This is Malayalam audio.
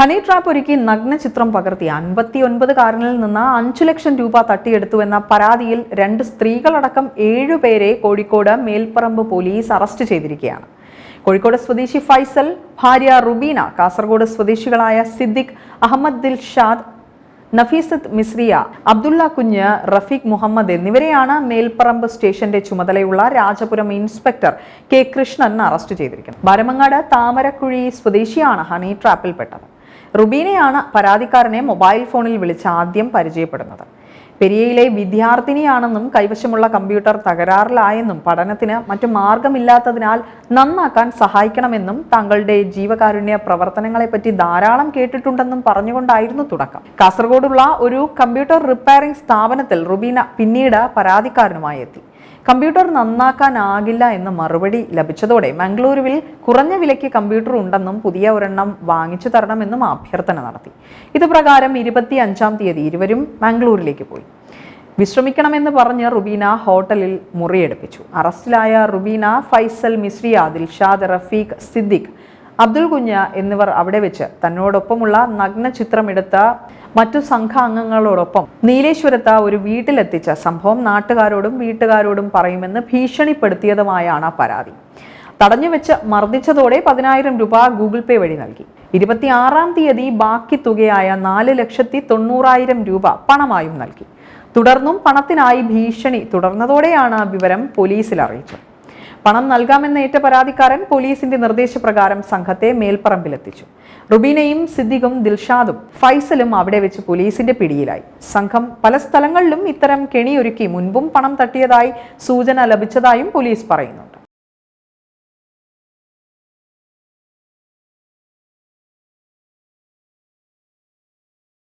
ഹണി ട്രാപ്പ് ഒരുക്കി നഗ്ന ചിത്രം പകർത്തി. അൻപത്തി കാരനിൽ നിന്ന് അഞ്ചു ലക്ഷം രൂപ തട്ടിയെടുത്തുവെന്ന പരാതിയിൽ രണ്ട് സ്ത്രീകളടക്കം ഏഴുപേരെ കോഴിക്കോട് മേൽപ്പറമ്പ് പോലീസ് അറസ്റ്റ് ചെയ്തിരിക്കുകയാണ്. കോഴിക്കോട് സ്വദേശി ഫൈസൽ ഭാര്യ റുബീന കാസർഗോഡ് സ്വദേശികളായ സിദ്ദിഖ് അഹമ്മദ് ദിൽഷാദ് നഫീസത്ത് മിസ്രിയ അബ്ദുള്ള കുഞ്ഞ് റഫീഖ് മുഹമ്മദ് എന്നിവരെയാണ് മേൽപ്പറമ്പ് സ്റ്റേഷന്റെ ചുമതലയുള്ള Rajapuram inspector K Krishnan arrest ചെയ്തിരിക്കുന്നത്. ബാരമങ്ങാട് താമരക്കുഴി സ്വദേശിയാണ് ഹണി ട്രാപ്പിൽപ്പെട്ടത് റുബീനയാണ് പരാതിക്കാരനെ മൊബൈൽ ഫോണിൽ വിളിച്ച് ആദ്യം പരിചയപ്പെടുന്നത്. പെരിയയിലെ വിദ്യാർത്ഥിനിയാണെന്നും കൈവശമുള്ള കമ്പ്യൂട്ടർ തകരാറിലായെന്നും പഠനത്തിന് മറ്റു മാർഗമില്ലാത്തതിനാൽ നന്നാക്കാൻ സഹായിക്കണമെന്നും താങ്കളുടെ ജീവകാരുണ്യ പ്രവർത്തനങ്ങളെപ്പറ്റി ധാരാളം കേട്ടിട്ടുണ്ടെന്നും പറഞ്ഞുകൊണ്ടായിരുന്നു തുടക്കം. കാസർഗോഡുള്ള ഒരു കമ്പ്യൂട്ടർ റിപ്പയറിംഗ് സ്ഥാപനത്തിൽ റുബീന പിന്നീട് പരാതിക്കാരനുമായി എത്തി. കമ്പ്യൂട്ടർ നന്നാക്കാനാകില്ല എന്ന മറുപടി ലഭിച്ചതോടെ മംഗളൂരുവിൽ കുറഞ്ഞ വിലയ്ക്ക് കമ്പ്യൂട്ടർ ഉണ്ടെന്നും പുതിയ ഒരെണ്ണം വാങ്ങിച്ചു തരണമെന്നും അഭ്യർത്ഥന നടത്തി. ഇതുപ്രകാരം ഇരുപത്തി അഞ്ചാം തീയതി ഇരുവരും മംഗളൂരിലേക്ക് പോയി. വിശ്രമിക്കണമെന്ന് പറഞ്ഞ് റുബീന ഹോട്ടലിൽ മുറിയെടുപ്പിച്ചു. അറസ്റ്റിലായ റുബീന ഫൈസൽ മിസ്രിയ ദിൽഷാദ് റഫീഖ് സിദ്ദിഖ് അബ്ദുൽ കുഞ്ഞ എന്നിവർ അവിടെ വെച്ച് തന്നോടൊപ്പമുള്ള നഗ്ന ചിത്രമെടുത്ത മറ്റു സംഘാംഗങ്ങളോടൊപ്പം നീലേശ്വരത്ത് ഒരു വീട്ടിലെത്തിച്ച സംഭവം നാട്ടുകാരോടും വീട്ടുകാരോടും പറയുമെന്ന് ഭീഷണിപ്പെടുത്തിയതുമായാണ് പരാതി. തടഞ്ഞു വെച്ച് മർദ്ദിച്ചതോടെ പതിനായിരം രൂപ ഗൂഗിൾ പേ വഴി നൽകി. ഇരുപത്തിയാറാം തീയതി ബാക്കി തുകയായ നാല് ലക്ഷത്തി തൊണ്ണൂറായിരം രൂപ പണമായും നൽകി. തുടർന്നും പണത്തിനായി ഭീഷണി തുടർന്നതോടെയാണ് വിവരം പോലീസിൽ അറിയിച്ചത്. പണം നൽകാമെന്ന ഏറ്റ പരാതിക്കാരൻ പോലീസിന്റെ നിർദ്ദേശപ്രകാരം സംഘത്തെ മേൽപ്പറമ്പിലെത്തിച്ചു. റുബീനയും സിദ്ദിഖും ദിൽഷാദും ഫൈസലും അവിടെ വെച്ച് പോലീസിന്റെ പിടിയിലായി. സംഘം പല സ്ഥലങ്ങളിലും ഇത്തരം കെണിയൊരുക്കി മുൻപും പണം തട്ടിയതായി സൂചന ലഭിച്ചതായും പോലീസ് പറയുന്നു.